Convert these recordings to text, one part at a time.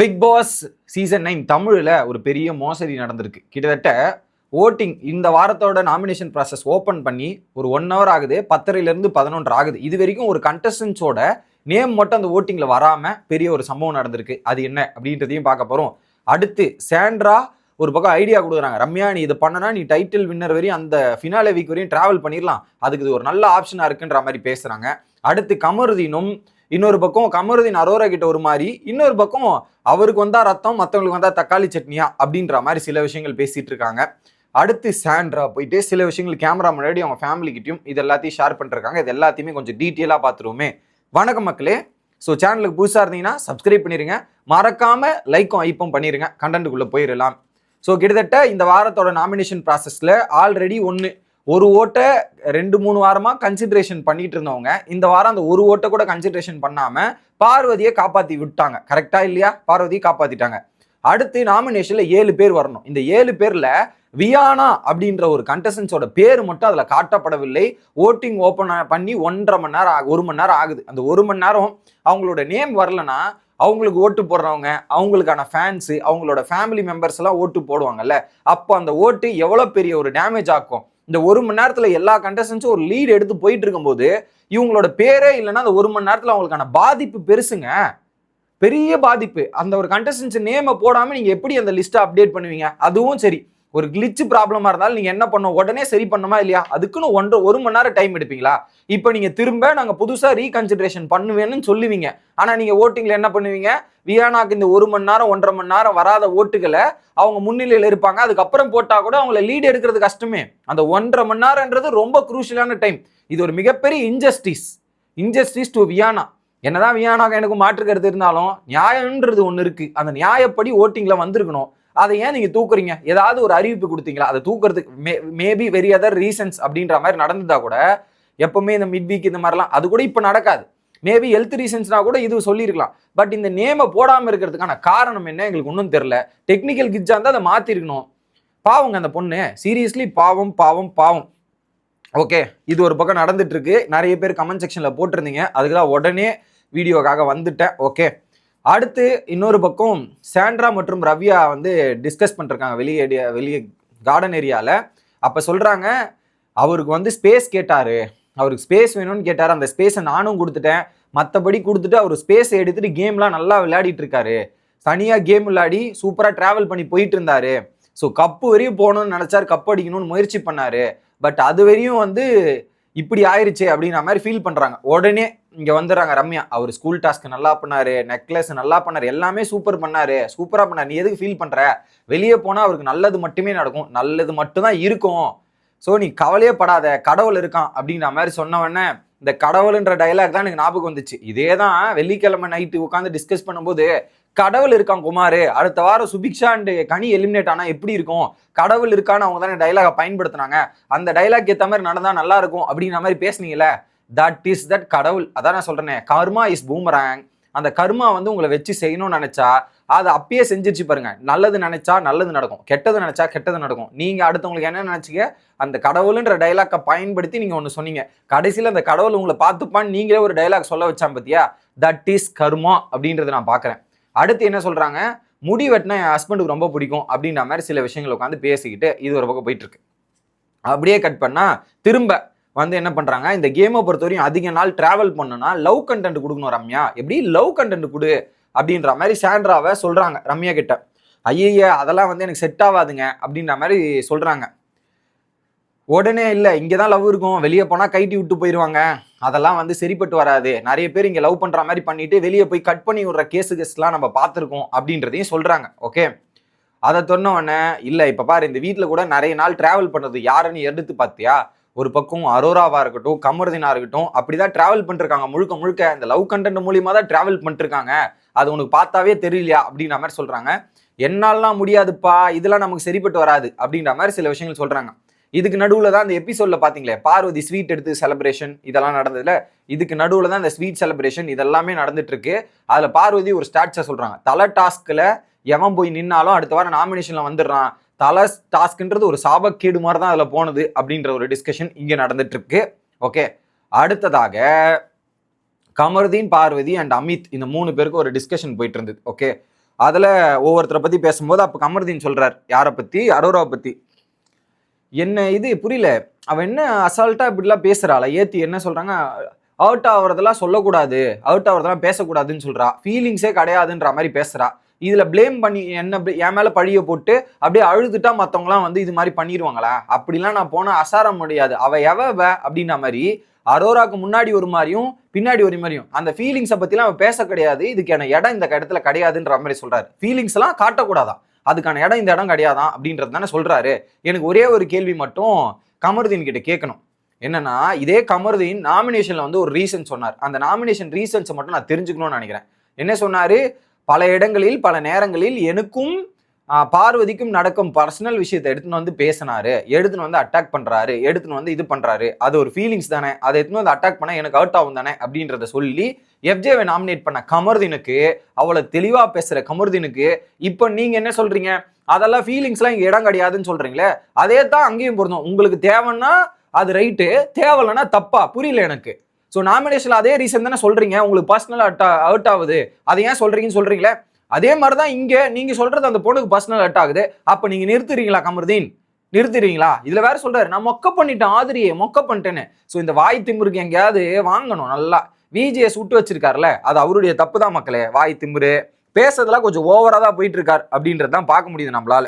Big Boss season nine தமிழில் ஒரு பெரிய மோசடி நடந்திருக்கு. கிட்டத்தட்ட ஓட்டிங் இந்த வாரத்தோட நாமினேஷன் ப்ராசஸ் ஓப்பன் பண்ணி ஒரு ஒன் ஹவர் ஆகுது பத்தரையிலேருந்து பதினொன்று ஆகுது. இது வரைக்கும் ஒரு கண்டஸ்டன்ஸோட நேம் மட்டும் அந்த ஓட்டிங்கில் வராமல் பெரிய ஒரு சம்பவம் நடந்திருக்கு. அது என்ன அப்படின்றதையும் பார்க்க போகிறோம் அடுத்து சாண்ட்ரா ஒரு பக்கம் ஐடியா கொடுக்குறாங்க. ரம்யா நீ இது பண்ணனா நீ டைட்டில் வின்னர் வரையும் அந்த ஃபினாலே வீக் வரையும் ட்ராவல் பண்ணிடலாம் அதுக்கு இது ஒரு நல்ல ஆப்ஷனாக இருக்குன்ற மாதிரி பேசுகிறாங்க அடுத்து கமருதீனும் இன்னொரு பக்கம் கமருதீன் அரோரா கிட்ட ஒரு மாதிரி இன்னொரு பக்கம் அவருக்கு வந்தால் ரத்தம் மற்றவங்களுக்கு வந்தால் தக்காளி சட்னியா? அப்படின்ற மாதிரி சில விஷயங்கள் பேசிகிட்டு இருக்காங்க. அடுத்து சாண்ட்ரா போயிட்டு சில விஷயங்கள் கேமரா முன்னாடி அவங்க ஃபேமிலிக்கிட்டையும் இது எல்லாத்தையும் ஷேர் பண்ணிருக்காங்க. இது எல்லாத்தையுமே கொஞ்சம் டீட்டெயிலாக பார்த்துருவோமே வணக்கம் மக்களே. ஸோ சேனலுக்கு புதுசாக இருந்தீங்கன்னா சப்ஸ்கிரைப் பண்ணிடுங்க மறக்காமல் லைக்கும் ஐப்பும் பண்ணிடுங்க கண்டென்ட்டுக்குள்ளே போயிடலாம் ஸோ கிட்டத்தட்ட இந்த வாரத்தோட நாமினேஷன் ப்ராசஸில் ஆல்ரெடி ஒன்று ஒரு ஓட்டை ரெண்டு மூணு வாரமாக கன்சிடரேஷன் பண்ணிட்டு இருந்தவங்க இந்த வாரம் அந்த ஒரு ஓட்டை கூட கன்சிடரேஷன் பண்ணாமல் பார்வதியை காப்பாற்றி விட்டாங்க. கரெக்டா இல்லையா? பார்வதியை காப்பாற்றிட்டாங்க அடுத்து நாமினேஷனில் ஏழு பேர் வரணும். இந்த ஏழு பேரில் வியானா அப்படின்ற ஒரு கண்டஸ்டன்ஸோட பேர் மட்டும் அதில் காட்டப்படவில்லை. ஓட்டிங் ஓப்பன் பண்ணி ஒன்றரை மணி நேரம் ஆகு- ஒரு மணி நேரம் ஆகுது. அந்த ஒரு மணி நேரம் அவங்களோட நேம் வரலனா அவங்களுக்கு ஓட்டு போடுறவங்க அவங்களுக்கான ஃபேன்ஸு அவங்களோட ஃபேமிலி மெம்பர்ஸ் எல்லாம் ஓட்டு போடுவாங்கல்ல. அப்போ அந்த ஓட்டு எவ்வளோ பெரிய ஒரு டேமேஜ் ஆக்கும்? இந்த ஒரு மணி நேரத்தில் எல்லா கண்டஸ்டன்ஸும் ஒரு லீடு எடுத்து போயிட்டு இருக்கும்போது இவங்களோட பேரே இல்லைன்னா அந்த ஒரு மணி நேரத்தில் அவங்களுக்கான பாதிப்பு பெருசுங்க. பெரிய பாதிப்பு. அந்த ஒரு கண்டஸ்டன்ஸ் நேமை போடாமல் நீங்கள் எப்படி அந்த லிஸ்ட்டை அப்டேட் பண்ணுவீங்க? அதுவும் சரி. ஒரு கிளிச் ப்ராப்ளமாக இருந்தாலும் நீங்கள் என்ன பண்ணணும்? உடனே சரி பண்ணுமா இல்லையா? அதுக்குன்னு ஒன்றரை ஒரு மணி நேரம் டைம் எடுப்பீங்களா? இப்போ நீங்கள் திரும்ப நாங்கள் புதுசாக ரீகன்சிடரேஷன் பண்ணுவேன்னு சொல்லுவீங்க. ஆனால் நீங்கள் ஓட்டிங்கில் என்ன பண்ணுவீங்க? வியானாக்கு இந்த ஒரு மணி நேரம் ஒன்றரை மணி நேரம் வராத ஓட்டுகளை அவங்க முன்னிலையில் இருப்பாங்க. அதுக்கப்புறம் போட்டால் கூட அவங்கள லீடு எடுக்கிறது கஷ்டமே. அந்த ஒன்றரை மணி நேரம்ன்றது ரொம்ப குரூஷியலான டைம் இது ஒரு மிகப்பெரிய இன்ஜஸ்டிஸ் இன்ஜஸ்டிஸ் டு வியானா. என்னதான் வியானாக எனக்கு மாற்று கருத்து இருந்தாலும் நியாயம்ன்றது ஒன்று இருக்கு. அந்த நியாயப்படி ஓட்டிங்கில் வந்திருக்கணும். அதை ஏன் நீங்க தூக்குறீங்க? ஏதாவது ஒரு அறிவிப்பு கொடுத்தீங்களா? அதை தூக்குறதுக்கு may maybe very other reasons அப்படின்ற மாதிரி நடந்ததா கூட எப்பவுமே இந்த மிட் வீக் இந்த மாதிரிலாம் அது கூட இப்போ நடக்காது. மேபி ஹெல்த் ரீசன்ஸ்னா கூட இது சொல்லியிருக்கலாம். பட் இந்த நேமை போடாமல் இருக்கிறதுக்கான காரணம் என்ன? எங்களுக்கு ஒன்றும் தெரில டெக்னிக்கல் கிட்ஸாக இருந்தால் அதை மாற்றிருக்கணும் பாவங்க அந்த பொண்ணு. சீரியஸ்லி பாவம் பாவம் பாவம். ஓகே இது ஒரு பக்கம் நடந்துட்டு இருக்கு. நிறைய பேர் கமெண்ட் செக்ஷனில் போட்டிருந்தீங்க. அதுக்கு தான் உடனே வீடியோக்காக வந்துட்டேன். ஓகே அடுத்து இன்னொரு பக்கம் சாண்ட்ரா மற்றும் ரவ்யா வந்து டிஸ்கஸ் பண்ணிருக்காங்க வெளியே வெளியே கார்டன் ஏரியாவில் அப்போ சொல்கிறாங்க அவருக்கு வந்து ஸ்பேஸ் கேட்டார். அவருக்கு ஸ்பேஸ் வேணும்னு கேட்டார். அந்த ஸ்பேஸை நானும் கொடுத்துட்டேன். மற்றபடி கொடுத்துட்டு அவர் ஸ்பேஸை எடுத்துட்டு கேம்லாம் நல்லா விளையாடிட்டு இருக்காரு. தனியாக கேம் விளையாடி சூப்பராக ட்ராவல் பண்ணி போயிட்டு இருந்தாரு. ஸோ கப்பு வரையும் போகணும்னு நினச்சார். கப் அடிக்கணும்னு முயற்சி பண்ணாரு. பட் அது வரையும் வந்து இப்படி ஆயிருச்சு அப்படின்ற மாதிரி ஃபீல் பண்ணுறாங்க உடனே இங்கே வந்துடுறாங்க ரம்யா. அவர் ஸ்கூல் டாஸ்க் நல்லா பண்ணார் நெக்லஸ் நல்லா பண்ணார் எல்லாமே சூப்பர் பண்ணார். சூப்பராக பண்ணார். நீ எதுக்கு ஃபீல் பண்ணுற வெளியே போனால் அவருக்கு நல்லது மட்டுமே நடக்கும். நல்லது மட்டும்தான் இருக்கும். ஸோ நீ கவலையே படாத. கடவுள் இருக்கான் அப்படின்ற மாதிரி சொன்னவொடனே இந்த கடவுள்ன்ற டைலாக் தான் எனக்கு ஞாபகம் வந்துச்சு. இதே தான் வெள்ளிக்கிழமை நைட்டு உட்காந்து டிஸ்கஸ் பண்ணும்போது கடவுள் இருக்கான் குமார். அடுத்த வாரம் சுபிக்ஷா அண்ட் கனி எலிமினேட் ஆனால் எப்படி இருக்கும்? கடவுள் இருக்கான்னு அவங்க தானே டைலாக பயன்படுத்துனாங்க. அந்த டைலாக் ஏற்ற மாதிரி நடந்தால் நல்லா இருக்கும் அப்படிங்கிற மாதிரி பேசுனீங்களே தட் இஸ் தட் கடவுள். அதான் நான் சொல்கிறேனே கர்மா இஸ் பூமராங் அந்த கர்மா வந்து உங்களை வச்சு செய்யணும்னு நினச்சா அதை அப்பயே செஞ்சிருச்சு பாருங்க. நல்லது நினைச்சா நல்லது நடக்கும். கெட்டது நினைச்சா கெட்டது நடக்கும். நீங்க அடுத்தவங்களுக்கு என்ன நினைச்சீங்க? அந்த கடவுள்ன்ற டைலாக்கை பயன்படுத்தி நீங்க ஒன்று சொன்னீங்க. கடைசியில் அந்த கடவுள் உங்களை பார்த்துப்பான்னு நீங்களே ஒரு டைலாக் சொல்ல வச்சான் பத்தியா? தட் இஸ் கர்மா அப்படின்றத நான் பார்க்குறேன். அடுத்து என்ன சொல்றாங்க? முடி வெட்டினா என் ஹஸ்பண்டுக்கு ரொம்ப பிடிக்கும் அப்படின்ற மாதிரி சில விஷயங்கள் உட்காந்து பேசிக்கிட்டு இது ஒரு பக்கம் போயிட்டு இருக்கு அப்படியே கட் பண்ணா திரும்ப வந்து என்ன பண்ணுறாங்க இந்த கேமை பொறுத்தவரையும் அதிக நாள் டிராவல் பண்ணுனா லவ் கண்டென்ட் கொடுக்கணும் ரம்யா. எப்படி? லவ் கண்டென்ட் கொடு அப்படின்ற மாதிரி சாண்ட்ராவை சொல்கிறாங்க ரம்யா கிட்ட. ஐயய்ய அதெல்லாம் வந்து எனக்கு செட் ஆகாதுங்க அப்படின்ற மாதிரி சொல்கிறாங்க உடனே இல்லை இங்கே தான் லவ் இருக்கும். வெளியே போனால் கைட்டி விட்டு போயிடுவாங்க அதெல்லாம் வந்து சரிப்பட்டு வராது. நிறைய பேர் இங்கே லவ் பண்ணுற மாதிரி பண்ணிட்டு வெளியே போய் கட் பண்ணி விடுற கேஸு கேஸ்லாம் நம்ம பார்த்துருக்கோம் அப்படின்றதையும் சொல்கிறாங்க ஓகே அதை சொன்னோடனே இல்லை இப்போ பாரு இந்த வீட்டில் கூட நிறைய நாள் ட்ராவல் பண்ணுறது யாருன்னு எடுத்து பார்த்தியா? ஒரு பக்கம் அரோராவாக இருக்கட்டும் கமருதீனா இருக்கட்டும் அப்படி தான் ட்ராவல் பண்ணிருக்காங்க முழுக்க முழுக்க இந்த லவ் கண்டென்ட் மூலியமாக தான் ட்ராவல் பண்ணிருக்காங்க அது உனக்கு பார்த்தாவே தெரியலையா? அப்படின்ற மாதிரி சொல்கிறாங்க என்னாலாம் முடியாதுப்பா இதெல்லாம் நமக்கு சரிப்பட்டு வராது அப்படின்ற மாதிரி சில விஷயங்கள் சொல்கிறாங்க இதுக்கு நடுவில் தான் அந்த எபிசோடில் பார்த்தீங்களே பார்வதி ஸ்வீட் எடுத்து செலிப்ரேஷன் இதெல்லாம் நடந்ததுல இதுக்கு நடுவில் தான் இந்த ஸ்வீட் செலிப்ரேஷன் இதெல்லாமே நடந்துட்டு இருக்கு பார்வதி ஒரு ஸ்டாட்ஸை சொல்கிறாங்க தலை டாஸ்கில் எவன் போய் நின்னாலும் அடுத்த வாரம் நாமினேஷனில் வந்துடுறான். தலை டாஸ்க்குன்றது ஒரு சாபக்கேடு மாதிரி தான் அதில் போனது அப்படின்ற ஒரு டிஸ்கஷன் இங்கே நடந்துட்டு இருக்கு ஓகே அடுத்ததாக கமருதீன் பார்வதி அண்ட் அமித் இந்த மூணு பேருக்கு ஒரு டிஸ்கஷன் போயிட்டு இருந்தது. ஓகே அதில் ஒவ்வொருத்தரை பற்றி பேசும்போது அப்போ கமருதீன் சொல்கிறார் யாரை பற்றி அரோராவை பற்றி என்ன இது? புரியல. அவன் என்ன அசால்ட்டாக இப்படிலாம் பேசுறாள ஏற்றி என்ன சொல்கிறாங்க அவுட் ஆகிறதெல்லாம் சொல்லக்கூடாது. அவுட் ஆகிறதெல்லாம் பேசக்கூடாதுன்னு சொல்கிறா ஃபீலிங்ஸே கிடையாதுன்ற மாதிரி பேசுகிறா இதில் ப்ளேம் பண்ணி என்ன என் மேலே பழிய போட்டு அப்படியே அழுதுட்டா மற்றவங்களாம் வந்து இது மாதிரி பண்ணிடுவாங்களா அப்படிலாம் நான் போனால் அசார முடியாது. அவள் எவ அவ அப்படின்ற மாதிரி அரோராக்கு முன்னாடி ஒரு மாதிரியும் பின்னாடி ஒரு மாதிரியும் அந்த ஃபீலிங்ஸை பற்றிலாம் அவன் பேச கிடையாது. இதுக்கான இடம் இந்த இடத்துல கிடையாதுன்ற மாதிரி சொல்கிறாரு ஃபீலிங்ஸ்லாம் காட்டக்கூடாதான். அதுக்கான இடம் இந்த இடம் கிடையாதான் அப்படின்றது தானே சொல்கிறாரு எனக்கு ஒரே ஒரு கேள்வி மட்டும் கமருதீன் கிட்ட கேட்கணும். என்னன்னா இதே கமருதீன் நாமினேஷனில் வந்து ஒரு ரீசன் சொன்னார். அந்த நாமினேஷன் ரீசன்ஸை மட்டும் நான் தெரிஞ்சுக்கணும்னு நினைக்கிறேன். என்ன சொன்னார்? பல இடங்களில் பல நேரங்களில் எனக்கும் பார்வதிக்கும் நடக்கும் பர்சனல் விஷயத்தை எடுத்துன்னு வந்து பேசினாரு. எடுத்துன்னு வந்து அட்டாக் பண்றாரு. எடுத்துன்னு வந்து இது பண்றாரு. அது ஒரு ஃபீலிங்ஸ் தானே. அதை எடுத்துன்னு வந்து அட்டாக் பண்ணா எனக்கு அவுட் ஆகும் தானே அப்படின்றத சொல்லி எஃப்ஜேவை நாமினேட் பண்ண கமருதீனுக்கு அவளை தெளிவா பேசுற கமருதீனுக்கு இப்போ நீங்க என்ன சொல்றீங்க? அதெல்லாம் ஃபீலிங்ஸ்லாம் இங்கே இடம் கிடையாதுன்னு சொல்கிறீங்களே அதே தான் அங்கேயும் பொருந்தும். உங்களுக்கு தேவைன்னா அது ரைட்டு தேவையில்லைன்னா தப்பா? புரியல எனக்கு. ஸோ நாமினேஷனில் அதே ரீசன் தானே சொல்கிறீங்க உங்களுக்கு பர்சனல் அட்டா அவுட் ஆகுது. அதை ஏன் சொல்கிறீங்கன்னு சொல்கிறீங்களே அதே மாதிரி தான் இங்கே நீங்கள் சொல்கிறது அந்த பொண்ணுக்கு பர்சனல் அட் ஆகுது. அப்போ நீங்கள் நிறுத்துறீங்களா கமருதீன்? நிறுத்துறீங்களா? இதுல வேற சொல்றாரு நான் மொக்க பண்ணிட்டேன் ஆதிரியை மொக்க பண்ணிட்டேன்னு. ஸோ இந்த வாய் திம்முருக்கு எங்கேயாவது வாங்கணும் நல்லா. விஜிஎஸ் விட்டு வச்சிருக்காருல அது அவருடைய தப்பு தான் மக்களே. வாய் திமுரு. பேசுறதெல்லாம் கொஞ்சம் ஓவரா தான் போயிட்டு இருக்கார் அப்படின்றது தான் பார்க்க முடியுது நம்மளால.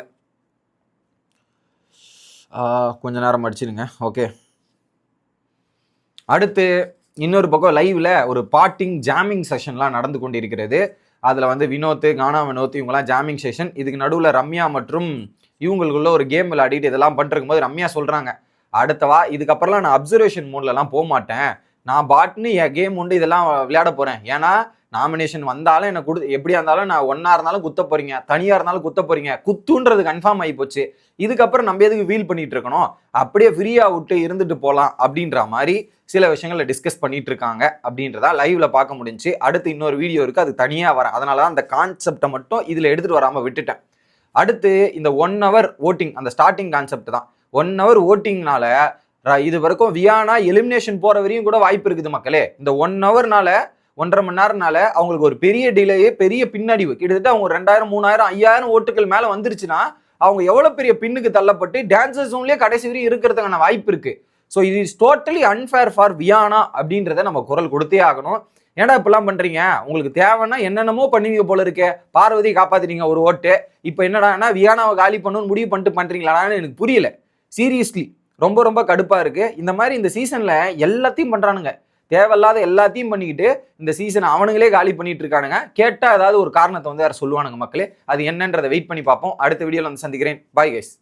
கொஞ்சம் கொஞ்ச நேரம் அடிச்சிருங்க. ஓகே. அடுத்து இன்னொரு பக்கம் லைவ்ல ஒரு பாட்டிங் ஜாமிங் செஷன்லாம் நடந்து கொண்டிருக்கிறது. அதில் வந்து வினோத் கானா வினோத் இவங்கலாம் ஜாமிங் செஷன் இதுக்கு நடுவில் ரம்யா மற்றும் இவங்களுக்குள்ள ஒரு கேம் விளையாடிட்டு இதெல்லாம் பண்ணிருக்கும் போது ரம்யா சொல்கிறாங்க அடுத்தவா இதுக்கப்புறம்லாம் நான் அப்சர்வேஷன் மோட்லலாம் போக மாட்டேன் நான் பாட்னு என் கேம் உண்டு இதெல்லாம் விளையாட போகிறேன் ஏன்னா நாமினேஷன் வந்தாலும் எனக்கு கொடு எப்படியா இருந்தாலும் நான் ஒன்றா இருந்தாலும் குத்த போறீங்க தனியாக இருந்தாலும் குத்த போறீங்க குத்துன்றது கன்ஃபார்ம் ஆகி போச்சு. இதுக்கப்புறம் நம்ம எதுக்கு வீல் பண்ணிட்டு இருக்கணும்? அப்படியே ஃப்ரீயாக விட்டு இருந்துட்டு போகலாம் அப்படின்ற மாதிரி சில விஷயங்களை டிஸ்கஸ் பண்ணிட்டு இருக்காங்க அப்படின்றதா லைவ்ல பார்க்க முடிஞ்சு. அடுத்து இன்னொரு வீடியோ இருக்கு அது தனியாக வரேன். அதனால தான் அந்த கான்செப்டை மட்டும் இதில் எடுத்துட்டு வராமல் விட்டுட்டேன். அடுத்து இந்த ஒன் ஹவர் ஓட்டிங் அந்த ஸ்டார்டிங் கான்செப்ட் தான். ஒன் ஹவர் ஓட்டிங்னால இது வரைக்கும் வியானா எலிமினேஷன் போற வரையும் கூட வாய்ப்பு இருக்குது மக்களே. இந்த ஒன் ஹவர்னால ஒன்றரை மணி நேரம்னால அவங்களுக்கு ஒரு பெரிய டிலேயே பெரிய பின்னடைவு. கிட்டத்தட்ட அவங்க ரெண்டாயிரம் மூணாயிரம் ஐயாயிரம் ஓட்டுகள் மேலே வந்துருச்சுன்னா அவங்க எவ்வளோ பெரிய பின்னுக்கு தள்ளப்பட்டு டான்சர் ஜோன்லேயே கடைசி வரையும் இருக்கிறதுக்கான வாய்ப்பு இருக்கு. ஸோ இது is totally unfair for Viana அப்படின்றத நம்ம குரல் கொடுத்தே ஆகணும். ஏன்னா இப்பெல்லாம் பண்றீங்க? உங்களுக்கு தேவைன்னா என்னென்னமோ பண்ணுவீங்க போல இருக்கே. பார்வதி காப்பாத்திட்டீங்க ஒரு ஓட்டு. இப்போ என்னடா வியானாவை காலி பண்ணணும்னு முடிவு பண்ணிட்டு பண்றீங்களான்னு எனக்கு புரியல. சீரியஸ்லி ரொம்ப ரொம்ப கடுப்பாக இருக்குது இந்த மாதிரி இந்த சீசனில் எல்லாத்தையும் பண்ணுறானுங்க தேவையில்லாத எல்லாத்தையும் பண்ணிக்கிட்டு இந்த சீசனை அவனுங்களே காலி பண்ணிட்டு இருக்கானுங்க. கேட்டால் ஏதாவது ஒரு காரணத்தை வந்து யார் சொல்லுவானுங்க மக்களே? அது என்னன்றதை வெயிட் பண்ணி பார்ப்போம். அடுத்த வீடியோவில் வந்து சந்திக்கிறேன். Bye guys